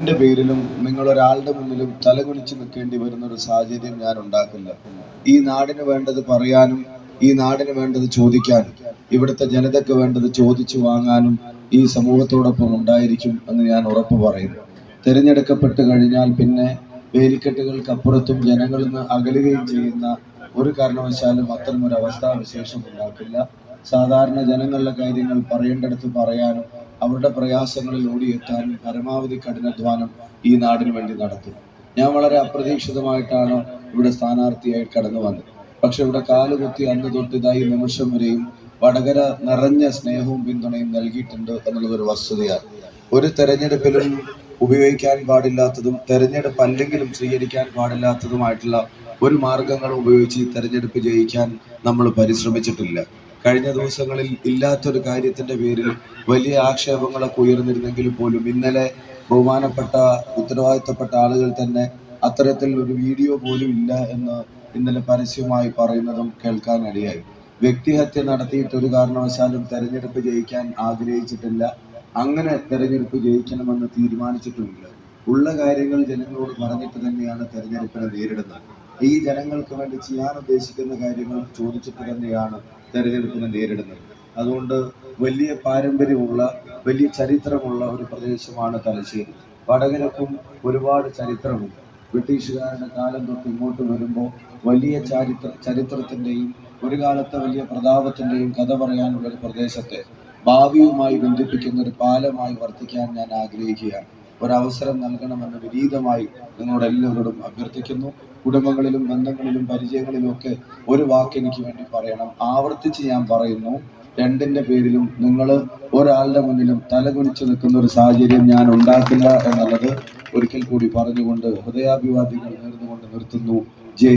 എന്റെ പേരിലും നിങ്ങൾ ഒരാളുടെ മുന്നിലും തലകുനിച്ച് നിൽക്കേണ്ടി വരുന്ന ഒരു സാഹചര്യം ഞാൻ ഉണ്ടാക്കില്ല. ഈ നാടിന് വേണ്ടത് പറയാനും ഈ നാടിന് വേണ്ടത് ചോദിക്കാനും ഇവിടുത്തെ ജനതയ്ക്ക് വേണ്ടത് ചോദിച്ചു വാങ്ങാനും ഈ സമൂഹത്തോടൊപ്പം ഉണ്ടായിരിക്കും എന്ന് ഞാൻ ഉറപ്പ് പറയുന്നു തിരഞ്ഞെടുക്കപ്പെട്ട് കഴിഞ്ഞാൽ പിന്നെ വേലിക്കെട്ടുകൾക്കപ്പുറത്തും ജനങ്ങളിൽ നിന്ന് അകലുകയും ചെയ്യുന്ന ഒരു കാരണവശാലും അത്തരമൊരു അവസ്ഥാവിശേഷം ഉണ്ടാക്കില്ല. സാധാരണ ജനങ്ങളുടെ കാര്യങ്ങൾ പറയേണ്ടടുത്ത് പറയാനും അവരുടെ പ്രയാസങ്ങളിൽ ഓടിയെത്താൻ പരമാവധി കഠിനാധ്വാനം ഈ നാടിന് വേണ്ടി നടത്തും. ഞാൻ വളരെ അപ്രതീക്ഷിതമായിട്ടാണ് ഇവിടെ സ്ഥാനാർത്ഥിയായി കടന്നു വന്നത്. പക്ഷെ ഇവിടെ കാലുകുത്തി അന്ന് തൊട്ട് ഇതായി നിമിഷം വരെയും വടകര നിറഞ്ഞ സ്നേഹവും പിന്തുണയും നൽകിയിട്ടുണ്ട് എന്നുള്ളത് ഒരു വസ്തുതയാണ്. ഒരു തെരഞ്ഞെടുപ്പിലും ഉപയോഗിക്കാൻ പാടില്ലാത്തതും തെരഞ്ഞെടുപ്പ് അല്ലെങ്കിലും സ്വീകരിക്കാൻ പാടില്ലാത്തതുമായിട്ടുള്ള ഒരു മാർഗങ്ങളും ഉപയോഗിച്ച് ഈ തെരഞ്ഞെടുപ്പ് ജയിക്കാൻ നമ്മൾ പരിശ്രമിച്ചിട്ടില്ല. കഴിഞ്ഞ ദിവസങ്ങളിൽ ഇല്ലാത്തൊരു കാര്യത്തിന്റെ പേരിൽ വലിയ ആക്ഷേപങ്ങളൊക്കെ ഉയർന്നിരുന്നെങ്കിലും പോലും ഇന്നലെ ബഹുമാനപ്പെട്ട ഉത്തരവാദിത്തപ്പെട്ട ആളുകൾ തന്നെ അത്തരത്തിൽ ഒരു വീഡിയോ പോലും ഇല്ല എന്ന് ഇന്നലെ പരസ്യമായി പറയുന്നതും കേൾക്കാനിടയായി വ്യക്തിഹത്യ നടത്തിയിട്ട് ഒരു കാരണവശാലും തെരഞ്ഞെടുപ്പ് ജയിക്കാൻ ആഗ്രഹിച്ചിട്ടില്ല. അങ്ങനെ തെരഞ്ഞെടുപ്പ് ജയിക്കണമെന്ന് തീരുമാനിച്ചിട്ടുമില്ല. ഉള്ള കാര്യങ്ങൾ ജനങ്ങളോട് പറഞ്ഞിട്ട് തന്നെയാണ് തെരഞ്ഞെടുപ്പിനെ നേരിടുന്നത്. ഈ ജനങ്ങൾക്ക് വേണ്ടി ചെയ്യാൻ ഉദ്ദേശിക്കുന്ന കാര്യങ്ങൾ ചോദിച്ചിട്ട് തന്നെയാണ് തെരഞ്ഞെടുപ്പിനെ നേരിടുന്നത്. അതുകൊണ്ട് വലിയ പാരമ്പര്യമുള്ള വലിയ ചരിത്രമുള്ള ഒരു പ്രദേശമാണ് തലശ്ശേരി. വടകരക്കും ഒരുപാട് ചരിത്രമുണ്ട്. ബ്രിട്ടീഷുകാരുടെ കാലം തൊട്ട് ഇങ്ങോട്ട് വരുമ്പോൾ വലിയ ചരിത്ര ചരിത്രത്തിന്റെയും ഒരു കാലത്തെ വലിയ പ്രതാപത്തിന്റെയും കഥ പറയാനുള്ള ഒരു പ്രദേശത്തെ ഭാവിയുമായി ബന്ധിപ്പിക്കുന്ന ഒരു പാലമായി വർത്തിക്കാൻ ഞാൻ ആഗ്രഹിക്കുകയാണ്. ഒരവസരം നൽകണമെന്ന് വിനീതമായി നിങ്ങളോട് എല്ലാവരോടും അഭ്യർത്ഥിക്കുന്നു. കുടുംബങ്ങളിലും ബന്ധങ്ങളിലും പരിചയങ്ങളിലും ഒക്കെ ഒരു വാക്ക് എനിക്ക് വേണ്ടി പറയണം. ആവർത്തിച്ച് ഞാൻ പറയുന്നു രണ്ടിന്റെ പേരിലും നിങ്ങൾ ഒരാളുടെ മുന്നിലും തലകുനിച്ച് നിൽക്കുന്ന ഒരു സാഹചര്യം ഞാൻ ഉണ്ടാക്കില്ല എന്നുള്ളത് ഒരിക്കൽ കൂടി പറഞ്ഞുകൊണ്ട് ഹൃദയാഭിവാദ്യങ്ങൾ നേർന്നുകൊണ്ട് നിർത്തുന്നു.